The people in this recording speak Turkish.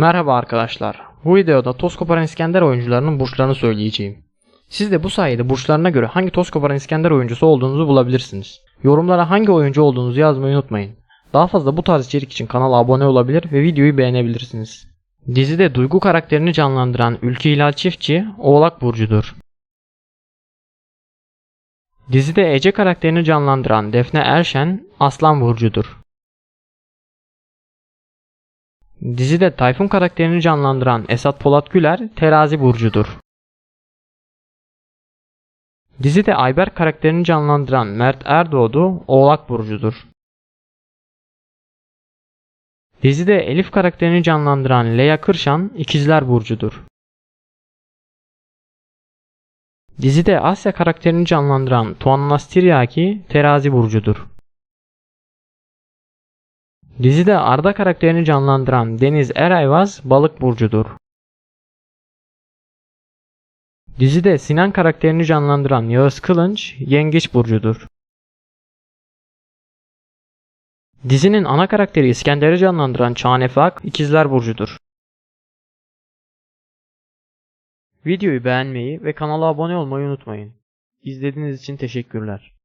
Merhaba arkadaşlar. Bu videoda toz koparan İskender oyuncularının burçlarını söyleyeceğim. Siz de bu sayede burçlarına göre hangi toz koparan İskender oyuncusu olduğunuzu bulabilirsiniz. Yorumlara hangi oyuncu olduğunuzu yazmayı unutmayın. Daha fazla bu tarz içerik için kanala abone olabilir ve videoyu beğenebilirsiniz. Dizide Duygu karakterini canlandıran Ülke Hilal Çiftçi Oğlak Burcu'dur. Dizide Ece karakterini canlandıran Defne Erşen Aslan Burcu'dur. Dizide Tayfun karakterini canlandıran Esat Polat Güler Terazi Burcu'dur. Dizide Ayber karakterini canlandıran Mert Erdoğdu Oğlak Burcu'dur. Dizide Elif karakterini canlandıran Leya Kırşan İkizler Burcu'dur. Dizide Asya karakterini canlandıran Tuan Nastiryaki Terazi Burcu'dur. Dizide Arda karakterini canlandıran Deniz Erayvaz Balık Burcu'dur. Dizide Sinan karakterini canlandıran Yağız Kılınç Yengeç Burcu'dur. Dizinin ana karakteri İskender'i canlandıran Çağan Efe Ak İkizler Burcu'dur. Videoyu beğenmeyi ve kanala abone olmayı unutmayın. İzlediğiniz için teşekkürler.